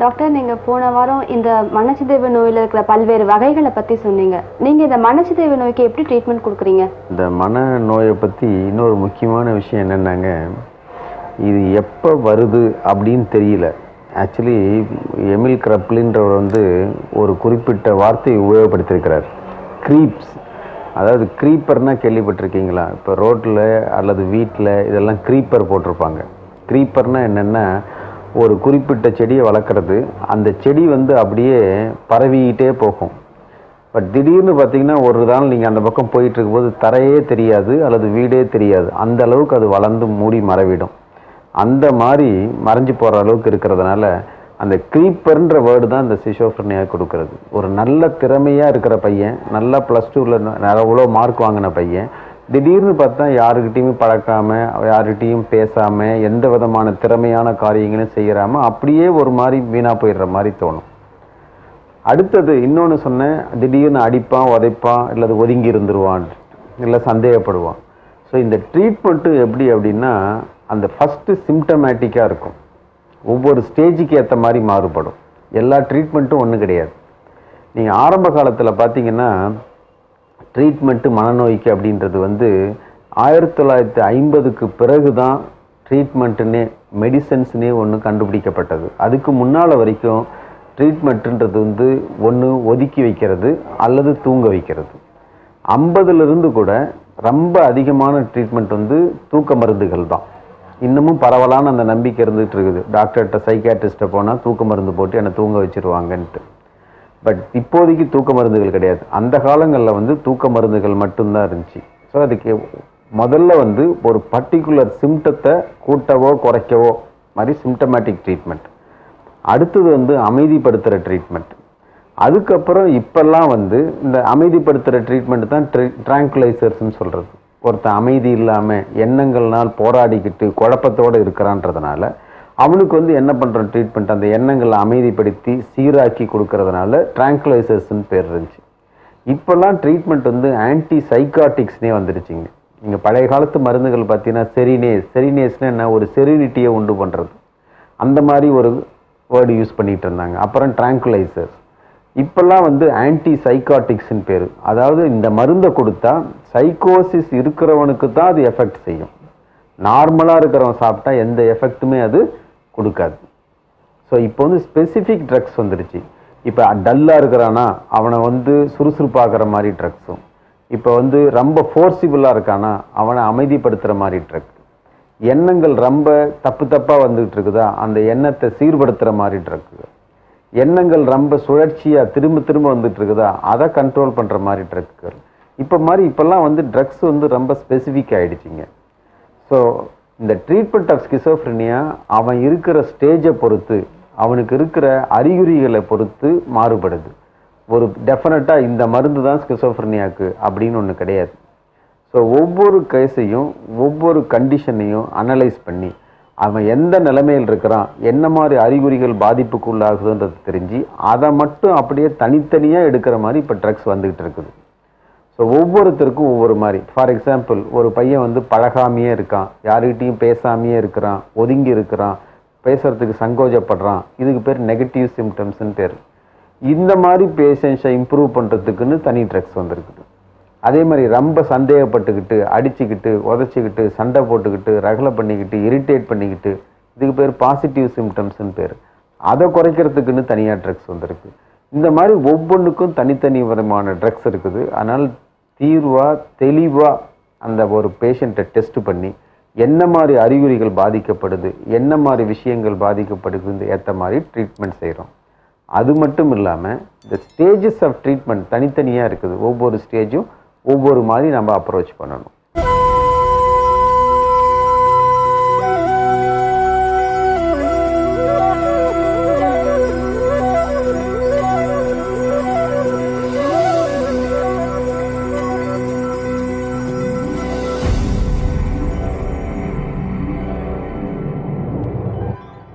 Doctor நீங்க போன வாரம் இந்த மனச்சிதைவு நோயில இருக்கிற பல்வேறு வகைகளை பத்தி சொன்னீங்க. நீங்க இந்த மனச்சிதைவு நோய்க்கு எப்படி ட்ரீட்மெண்ட் கொடுக்குறீங்க? இந்த மன நோயை பற்றி இன்னொரு முக்கியமான விஷயம் என்னென்னாங்க இது எப்போ வருது அப்படின்னு தெரியல. ஆக்சுவலி எமில் கிரப்லின்றவர் வந்து ஒரு குறிப்பிட்ட வார்த்தையை உபயோகப்படுத்தியிருக்கிறார். க்ரீப்ஸ் அதாவது க்ரீப்பர்னால் கேள்விப்பட்டிருக்கீங்களா? இப்போ ரோட்டில் அல்லது வீட்டில் இதெல்லாம் க்ரீப்பர் போட்டிருப்பாங்க. க்ரீப்பர்னால் என்னென்னா ஒரு குறிப்பிட்ட செடியை வளர்க்குறது அந்த செடி வந்து அப்படியே பரவிக்கிட்டே போகும். பட் திடீர்னு பார்த்தீங்கன்னா ஒரு நாள் நீங்கள் அந்த பக்கம் போயிட்டு தரையே தெரியாது அல்லது வீடே தெரியாது. அந்த அளவுக்கு அது வளர்ந்து மூடி மறைவிடும். அந்த மாதிரி மறைஞ்சு போகிற அளவுக்கு இருக்கிறதுனால அந்த க்ரீப்பர்ன்ற வேர்டு தான் இந்த சிஷோஃப்ரனியாக கொடுக்கறது. ஒரு நல்ல திறமையாக இருக்கிற பையன் நல்லா ப்ளஸ் டூவில் எவ்வளோ மார்க் வாங்கின பையன் திடீர்னு பார்த்தா யாருக்கிட்டேயுமே பழக்காம யாருக்கிட்டேயும் பேசாமல் எந்த விதமான திறமையான காரியங்களும் செய்யறாம அப்படியே ஒரு மாதிரி வீணாக போயிடுற மாதிரி தோணும். அடுத்தது இன்னொன்று சொன்னேன் திடீர்னு அடிப்பான் உதைப்பான் இல்லை ஒதுங்கி இருந்துருவான் இல்லை சந்தேகப்படுவான். ஸோ இந்த ட்ரீட்மெண்ட்டு எப்படி அப்படின்னா அந்த ஃபஸ்ட்டு சிம்டமேட்டிக்காக இருக்கும். ஒவ்வொரு ஸ்டேஜுக்கு ஏற்ற மாதிரி மாறுபடும். எல்லா ட்ரீட்மெண்ட்டும் ஒன்றும் கிடையாது. நீங்கள் ஆரம்ப காலத்தில் பார்த்தீங்கன்னா ட்ரீட்மெண்ட்டு மனநோய்க்கு அப்படின்றது வந்து ஆயிரத்தி தொள்ளாயிரத்தி ஐம்பதுக்கு பிறகு தான் ட்ரீட்மெண்ட்டுன்னே மெடிசன்ஸ்னே ஒன்று கண்டுபிடிக்கப்பட்டது. அதுக்கு முன்னால் வரைக்கும் ட்ரீட்மெண்ட்டுன்றது வந்து ஒன்று ஒதுக்கி வைக்கிறது அல்லது தூங்க வைக்கிறது. ஐம்பதுலேருந்து கூட ரொம்ப அதிகமான ட்ரீட்மெண்ட் வந்து தூக்க மருந்துகள் தான். இன்னமும் பரவலான அந்த நம்பிக்கை இருந்துகிட்டு இருக்குது. டாக்டர்கிட்ட சைக்காட்ரிஸ்ட்டை போனால் தூக்க மருந்து போட்டு என்னை தூங்க வச்சிருவாங்கன்ட்டு. பட் இப்போதைக்கு தூக்க மருந்துகள் கிடையாது. அந்த காலங்களில் வந்து தூக்க மருந்துகள் மட்டும்தான் இருந்துச்சு. ஸோ அதுக்கு முதல்ல வந்து ஒரு பர்டிகுலர் சிம்டத்தை கூட்டவோ குறைக்கவோ மாதிரி சிம்டமேட்டிக் ட்ரீட்மெண்ட் அடுத்தது வந்து அமைதிப்படுத்துகிற ட்ரீட்மெண்ட் அதுக்கப்புறம் இப்போல்லாம் வந்து இந்த அமைதிப்படுத்துகிற ட்ரீட்மெண்ட் தான் ட்ரி ட்ராங்குலைசர்ஸ்னு சொல்கிறது ஒருத்தன் அமைதி இல்லாமல் எண்ணங்கள்னால் போராடிக்கிட்டு குழப்பத்தோடு இருக்கிறான்றதுனால அவனுக்கு வந்து என்ன பண்ணுற ட்ரீட்மெண்ட் அந்த எண்ணங்களை அமைதிப்படுத்தி சீராக்கி கொடுக்கறதுனால ட்ராங்குலைசர்ஸ்னு பேர் இருந்துச்சு. இப்போல்லாம் ட்ரீட்மெண்ட் வந்து ஆன்டி சைக்காட்டிக்ஸ்னே வந்துருச்சுங்க. நீங்கள் பழைய காலத்து மருந்துகள் பார்த்தீங்கன்னா செரினேஸ் செரினேஸ்னால் என்ன ஒரு செரினிட்டியை உண்டு பண்ணுறது அந்த மாதிரி ஒரு வேர்டு யூஸ் பண்ணிகிட்டு இருந்தாங்க. அப்புறம் ட்ராங்குலைசர் இப்போல்லாம் வந்து ஆன்டி சைக்காட்டிக்ஸ்னு பேர். அதாவது இந்த மருந்தை கொடுத்தா சைக்கோசிஸ் இருக்கிறவனுக்கு தான் அது எஃபெக்ட் செய்யும். நார்மலாக இருக்கிறவன் சாப்பிட்டா எந்த எஃபெக்ட்டுமே அது கொடுக்காது. ஸோ இப்போ வந்து ஸ்பெசிஃபிக் ட்ரக்ஸ் வந்துருச்சு. இப்போ டல்லாக இருக்கிறானா அவனை வந்து சுறுசுறுப்பாகிற மாதிரி ட்ரக்ஸும் இப்போ வந்து ரொம்ப ஃபோர்சிபிளாக இருக்கானா அவனை அமைதிப்படுத்துகிற மாதிரி ட்ரக் எண்ணங்கள் ரொம்ப தப்பு தப்பாக வந்துகிட்டு இருக்குதா அந்த எண்ணத்தை சீர்படுத்துகிற மாதிரி ட்ரக்கு எண்ணங்கள் ரொம்ப சுழற்சியாக திரும்ப திரும்ப வந்துட்டு இருக்குதா அதை கண்ட்ரோல் பண்ணுற மாதிரி ட்ரக்குகள் இப்போ மாதிரி இப்போல்லாம் வந்து ட்ரக்ஸ் வந்து ரொம்ப ஸ்பெசிஃபிக் ஆகிடுச்சிங்க ஸோ இந்த ட்ரீட்மெண்ட் ஆஃப் ஸ்கிசோஃப்ரினியா அவன் இருக்கிற ஸ்டேஜை பொறுத்து அவனுக்கு இருக்கிற அறிகுறிகளை பொறுத்து மாறுபடுது. ஒரு டெஃபினட்டாக இந்த மருந்து தான் ஸ்கிசோஃப்ரினியாக்கு அப்படின்னு ஒன்று கிடையாது. ஸோ ஒவ்வொரு கேஸையும் ஒவ்வொரு கண்டிஷனையும் அனலைஸ் பண்ணி அவன் எந்த நிலைமையில் இருக்கிறான் என்ன மாதிரி அறிகுறிகள் பாதிப்புக்குள்ளாகுதுன்றது தெரிஞ்சு அதை மட்டும் அப்படியே தனித்தனியாக எடுக்கிற மாதிரி இப்போ ட்ரக்ஸ் வந்துக்கிட்டு இருக்குது. ஸோ ஒவ்வொருத்தருக்கும் ஒவ்வொரு மாதிரி. ஃபார் எக்ஸாம்பிள் ஒரு பையன் வந்து பழகாமையே இருக்கான். யாருக்கிட்டையும் பேசாமையே இருக்கிறான். ஒதுங்கி இருக்கிறான். பேசுகிறதுக்கு சங்கோஜப்படுறான். இதுக்கு பேர் நெகட்டிவ் சிம்டம்ஸ்னு பேர். இந்த மாதிரி பேஷண்ட்ஸை இம்ப்ரூவ் பண்ணுறதுக்குன்னு தனி ட்ரக்ஸ் வந்திருக்குது. அதே மாதிரி ரொம்ப சந்தேகப்பட்டுக்கிட்டு அடிச்சுக்கிட்டு உதச்சிக்கிட்டு சண்டை போட்டுக்கிட்டு ரகலை பண்ணிக்கிட்டு இரிட்டேட் பண்ணிக்கிட்டு இதுக்கு பேர் பாசிட்டிவ் சிம்டம்ஸ்னு பேர். அதை குறைக்கிறதுக்குன்னு தனியாக ட்ரக்ஸ் வந்திருக்கு. இந்த மாதிரி ஒவ்வொன்றுக்கும் தனித்தனி விதமான ட்ரக்ஸ் இருக்குது. அதனால் தீர்வாக தெளிவாக அந்த ஒரு பேஷண்ட்டை டெஸ்ட் பண்ணி என்ன மாதிரி அறிகுறிகள் பாதிக்கப்படுது என்ன மாதிரி விஷயங்கள் பாதிக்கப்படுதுன்னு ஏற்ற மாதிரி ட்ரீட்மெண்ட் செய்கிறோம் அது மட்டும் இல்லாமல் இந்த ஸ்டேஜஸ் ஆஃப் ட்ரீட்மெண்ட் தனித்தனியாக இருக்குது. ஒவ்வொரு ஸ்டேஜும் ஒவ்வொரு மாதிரி நம்ம அப்ரோச் பண்ணணும்.